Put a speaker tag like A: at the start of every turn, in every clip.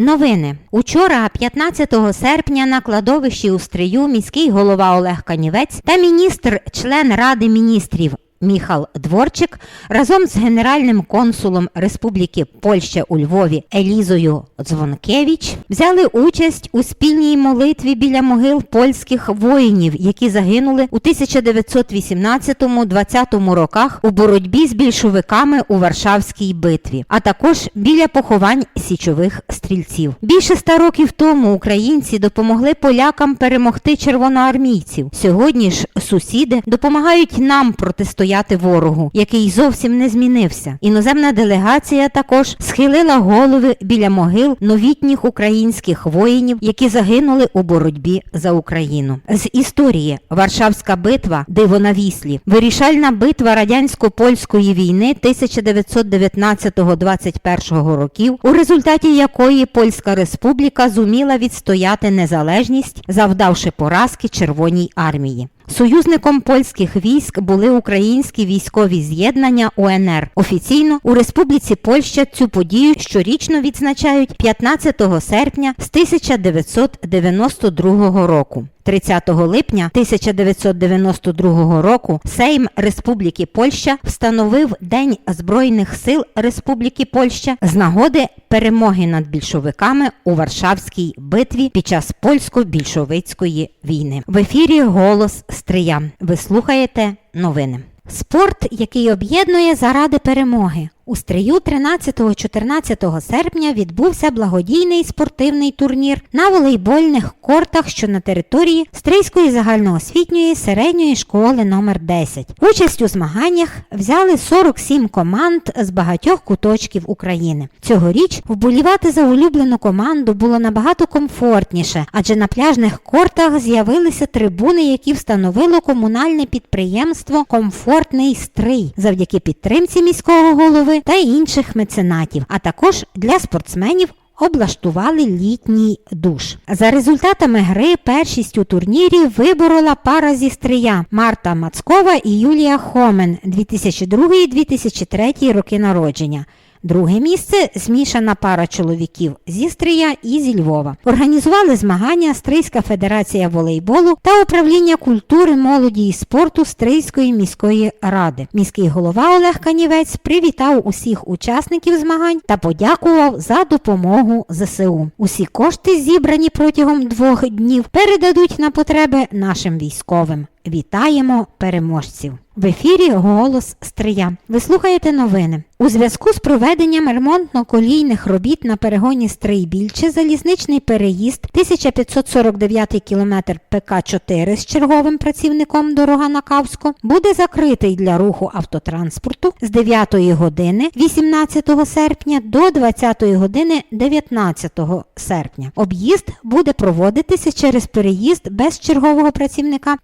A: Новини. Учора, 15 серпня, на кладовищі у Стрию міський голова Олег Канівець та міністр, член Ради міністрів Міхал Дворчик разом з генеральним консулом Республіки Польща у Львові Елізою Дзвонкевич взяли участь у спільній молитві біля могил польських воїнів, які загинули у 1918-20 роках у боротьбі з більшовиками у Варшавській битві, а також біля поховань січових стрільців. Більше ста років тому українці допомогли полякам перемогти червоноармійців. Сьогодні ж сусіди допомагають нам протистояти ворогу, який зовсім не змінився. Іноземна делегація також схилила голови біля могил новітніх українських воїнів, які загинули у боротьбі за Україну. З історії Варшавська битва Диво на Віслі, вирішальна битва радянсько-польської війни 1919-21 років, у результаті якої Польська Республіка зуміла відстояти незалежність, завдавши поразки Червоній армії. Союзником польських військ були українські військові з'єднання УНР. Офіційно у Республіці Польща цю подію щорічно відзначають 15 серпня з 1992 року. 30 липня 1992 року Сейм Республіки Польща встановив День Збройних сил Республіки Польща з нагоди перемоги над більшовиками у Варшавській битві під час польсько-більшовицької війни. В ефірі Голос Стрия. Ви слухаєте новини. Спорт, який об'єднує заради перемоги. У стрию 13-14 серпня відбувся благодійний спортивний турнір на волейбольних кортах, що на території Стрийської загальноосвітньої середньої школи номер 10. Участь у змаганнях взяли 47 команд з багатьох куточків України. Цьогоріч вболівати за улюблену команду було набагато комфортніше, адже на пляжних кортах з'явилися трибуни, які встановило комунальне підприємство Комфортний стрий завдяки підтримці міського голови та інших меценатів, а також для спортсменів. Облаштували літній душ. За результатами гри першість у турнірі виборола пара зі стрия Марта Мацкова і Юлія Хомен 2002-2003 роки народження. Друге місце змішана пара чоловіків зі Стрия і зі Львова. Організували змагання Стрийська федерація волейболу та управління культури, молоді і спорту Стрийської міської ради. Міський голова Олег Канівець привітав усіх учасників змагань та подякував за допомогу ЗСУ. Усі кошти, зібрані протягом двох днів, передадуть на потреби нашим військовим. Вітаємо переможців! В ефірі Голос Стрия. Ви слухаєте новини. У зв'язку з проведенням ремонтно-колійних робіт на перегоні Стрий-Більче залізничний переїзд 1549 км ПК-4 з черговим працівником дорога на Кавську буде закритий для руху автотранспорту з 9 години 18 серпня до 20 години 19 серпня. Об'їзд буде проводитися через переїзд без чергового працівника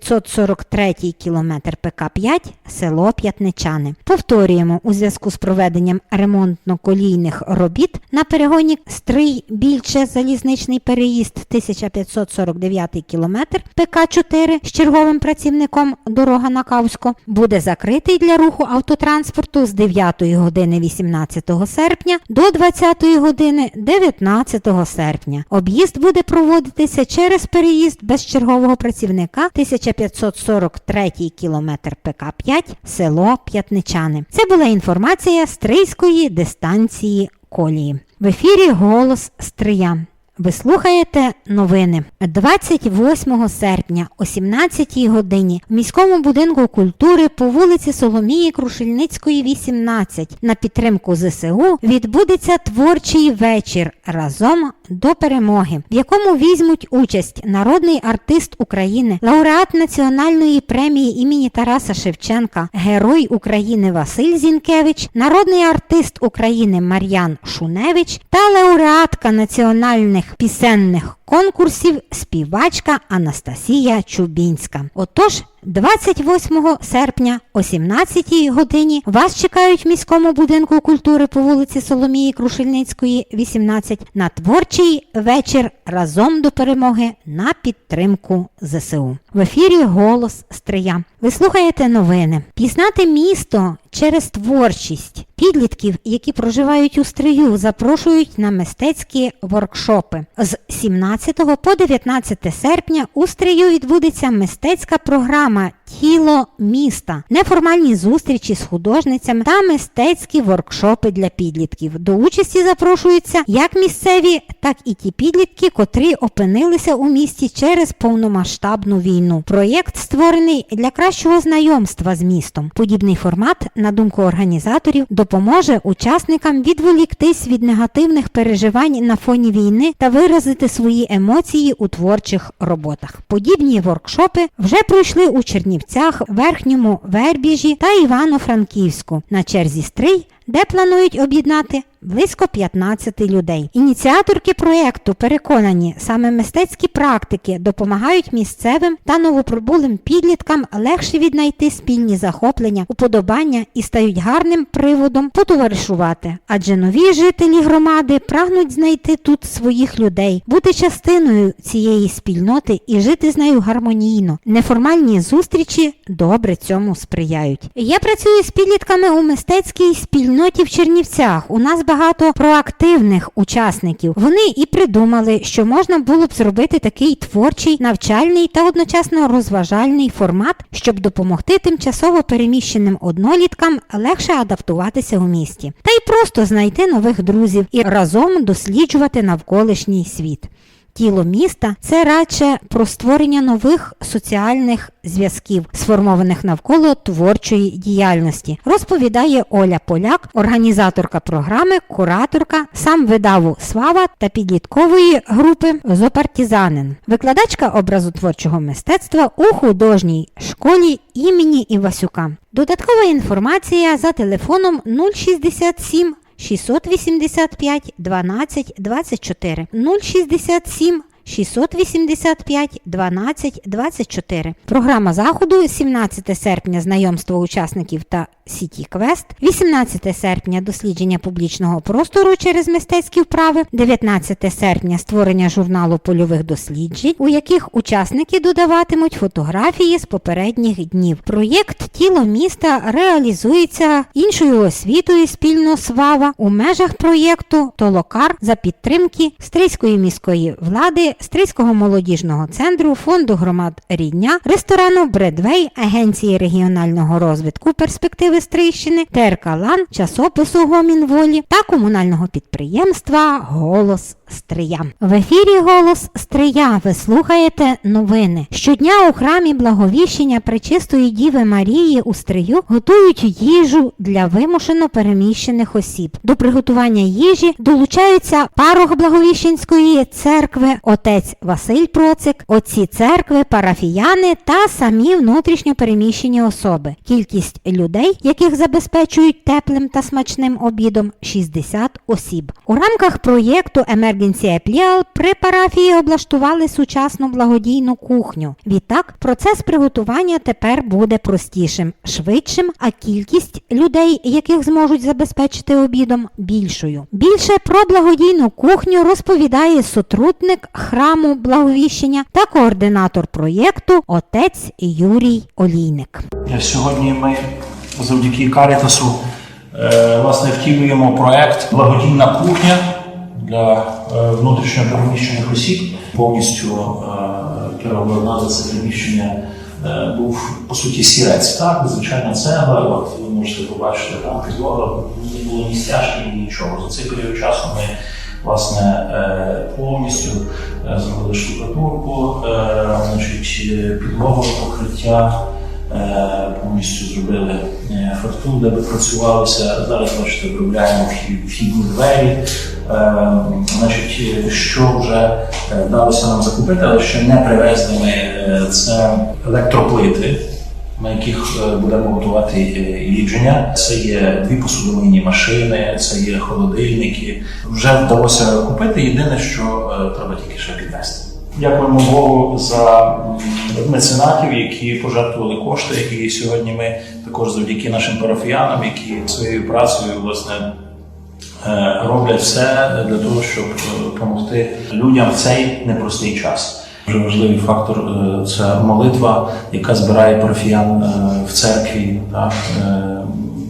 A: 1543 км ПК-5 село П'ятничани. Повторюємо, у зв'язку з проведенням ремонтно-колійних робіт на перегоні Стрий більше залізничний переїзд 1549 км ПК-4 з черговим працівником дорога на Кавську буде закритий для руху автотранспорту з 9 години 18 серпня до 20 години 19 серпня. Об'їзд буде проводитися через переїзд без чергового працівника 1543 кілометр ПК-5 село П'ятничани. Це була інформація Стрийської дистанції колії. В ефірі Голос Стрия. Ви слухаєте новини. 28 серпня о 17 годині в міському будинку культури по вулиці Соломії Крушельницької, 18 на підтримку ЗСУ відбудеться творчий вечір разом до перемоги, в якому візьмуть участь народний артист України, лауреат національної премії імені Тараса Шевченка, герой України Василь Зінкевич, народний артист України Мар'ян Шуневич та лауреатка національних пісенних конкурсів співачка Анастасія Чубінська. Отож, 28 серпня о 17 годині вас чекають в міському будинку культури по вулиці Соломії Крушельницької, 18 на творчий вечір разом до перемоги на підтримку ЗСУ. В ефірі Голос Стрия. Ви слухаєте новини. Пізнати місто через творчість. Підлітків, які проживають у стрию, запрошують на мистецькі воркшопи. З 17 по 19 серпня у стрию відбудеться мистецька програма мама Тіло міста, неформальні зустрічі з художницями та мистецькі воркшопи для підлітків. До участі запрошуються як місцеві, так і ті підлітки, котрі опинилися у місті через повномасштабну війну. Проєкт створений для кращого знайомства з містом. Подібний формат, на думку організаторів, допоможе учасникам відволіктись від негативних переживань на фоні війни та виразити свої емоції у творчих роботах. Подібні воркшопи вже пройшли у Чернівцях, Верхньому Вербіжі та Івано-Франківську. На черзі стрий, де планують об'єднати близько 15 людей. Ініціаторки проєкту переконані, саме мистецькі практики допомагають місцевим та новоприбулим підліткам легше віднайти спільні захоплення, уподобання і стають гарним приводом потоваришувати. Адже нові жителі громади прагнуть знайти тут своїх людей, бути частиною цієї спільноти і жити з нею гармонійно. Неформальні зустрічі добре цьому сприяють. Я працюю з підлітками у мистецькій спільноті в Чернівцях. У нас багато проактивних учасників. Вони і придумали, що можна було б зробити такий творчий, навчальний та одночасно розважальний формат, щоб допомогти тимчасово переміщеним одноліткам легше адаптуватися у місті, та й просто знайти нових друзів і разом досліджувати навколишній світ. Тіло міста це радше про створення нових соціальних зв'язків, сформованих навколо творчої діяльності, розповідає Оля Поляк, організаторка програми, кураторка, сам видаву Слава та підліткової групи Зопартізанин, викладачка образу творчого мистецтва у художній школі імені Івасюка. Додаткова інформація за телефоном 067 685 12 24 067 685 12 24. Програма заходу 17 серпня знайомство учасників та Сіті Квест, 18 серпня дослідження публічного простору через мистецькі вправи, 19 серпня створення журналу польових досліджень, у яких учасники додаватимуть фотографії з попередніх днів. Проєкт Тіло міста реалізується іншою освітою спільно СВАВА у межах проєкту Толокар за підтримки Стрийської міської влади, Стрийського молодіжного центру, фонду громад Рідня, ресторану Бредвей, Агенції регіонального розвитку перспективи Стрийщини, ТРК Лан, часопису Гомін Волі та комунального підприємства Голос Стрия. В ефірі Голос Стрия. Ви слухаєте новини. Щодня у храмі Благовіщення Пречистої Діви Марії у Стрию готують їжу для вимушено переміщених осіб. До приготування їжі долучаються парох Благовіщенської церкви, отець Василь Процик, отці церкви, парафіяни та самі внутрішньо переміщені особи. Кількість людей, яких забезпечують теплим та смачним обідом 60 осіб. У рамках проєкту Emergency Applial при парафії облаштували сучасну благодійну кухню. Відтак, процес приготування тепер буде простішим, швидшим, а кількість людей, яких зможуть забезпечити обідом, більшою. Більше про благодійну кухню розповідає сотрудник храму благовіщення та координатор проєкту отець Юрій Олійник.
B: Сьогодні ми завдяки Карітасу е, власне втілюємо проект Благодійна кухня для е, внутрішньо переміщених осіб. Повністю е, переобладнати це приміщення е, був по суті сірець. Так, звичайна цегла. От ви можете побачити там підлога, не було ні стяжки, ні нічого. За цей період часу ми власне е, повністю е, зробили штукатурку, е, значить, е, підлогове покриття. Е, повністю зробили е, де би працювалися. Зараз бачите, виробляємо вхід- вхідні двері. Е, Значить, що вже вдалося нам закупити, але ще не привезли ми це електроплити. На яких будемо готувати їдження. Це є дві посудомийні машини, це є холодильники. Вже вдалося купити. Єдине, що треба тільки ще підвести. Дякуємо Богу за меценатів, які пожертвували кошти. І сьогодні ми також завдяки нашим парафіянам, які своєю працею власне е, роблять все для того, щоб е, допомогти людям в цей непростий час. Дуже важливий фактор е, це молитва, яка збирає парафіян в церкві. Так?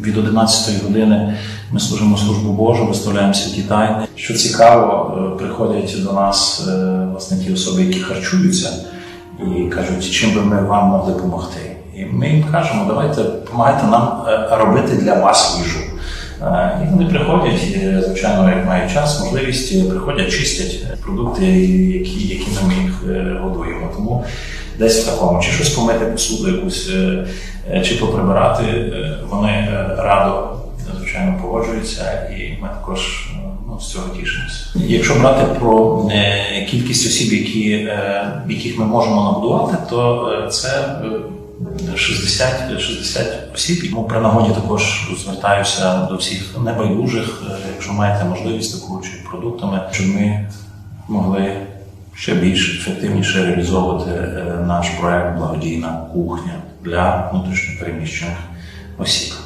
B: Від 11 години ми служимо службу Божу, виставляємо святі тайни. Що цікаво, е, приходять до нас е, власне ті особи, які харчуються, і кажуть, чим би ми вам могли допомогти. І ми їм кажемо, давайте допомагайте нам е, робити для вас їжу. І вони приходять, звичайно, як мають час, можливість, приходять, чистять продукти, які, якими ми їх годуємо. Тому десь в такому, чи щось помити посуду якусь, чи поприбирати, вони радо, звичайно, погоджуються, і ми також ну, з цього тішимося. Якщо брати про е, кількість осіб, які, е, яких ми можемо набудувати, то е, це е, 60, 60 осіб. Тому при нагоді також звертаюся до всіх небайдужих, якщо маєте можливість таку продуктами, щоб ми могли ще більш ефективніше реалізовувати наш проект Благодійна кухня для внутрішньопереміщених осіб.